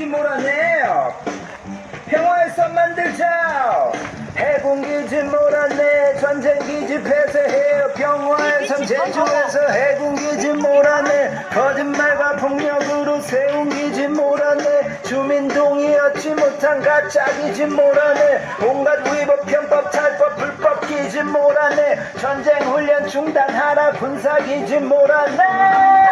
몰아내요. 평화에서 만들자. 해군기지 몰아내 전쟁기지 폐쇄해요. 평화에선 제주에서 해군기지 몰아내 거짓말과 폭력으로 세운 기지 몰아내 주민 동의하지 못한 가짜 기지 몰아내 온갖 위법 편법 탈법 불법 기지 몰아내 전쟁 훈련 중단하라 군사 기지 몰아내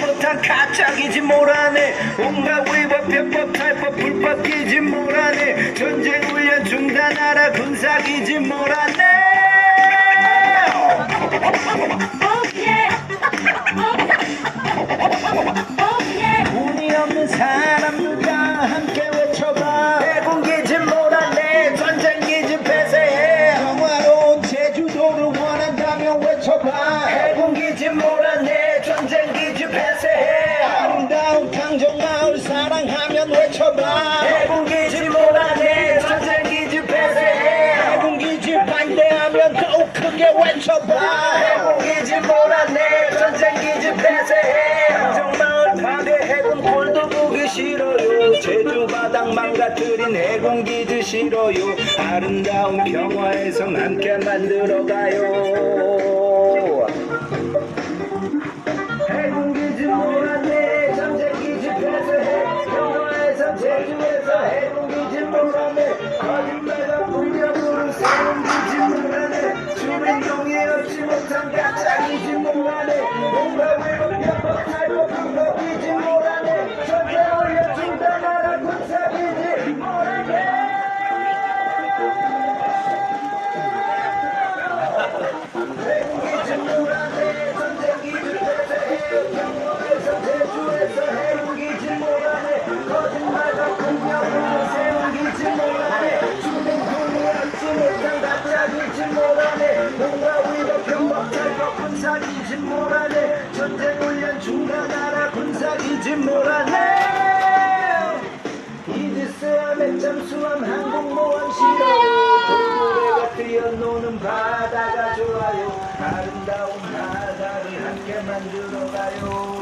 못한 가짜기지 몰아내 온갖 위법 편법 탈법 불법 기지 몰아내 전쟁 훈련 중단하라 군사기지 몰아내 외쳐봐 해군기지 몰아내 전쟁기지 폐쇄해. 강정마을 파괴 해군 꼴도 보기 싫어요. 제주 바닥 망가뜨린 해군기지 싫어요. 아름다운 평화에선 함께 만들어가요 군사기지 몰아내 전쟁 훈련 중단하라 군사기지 몰아내 이지스함 액잠수함 항공모함 싫어요 동물애가 뛰어노는 바다가 좋아요. 아름다운 바다를 함께 만들어가요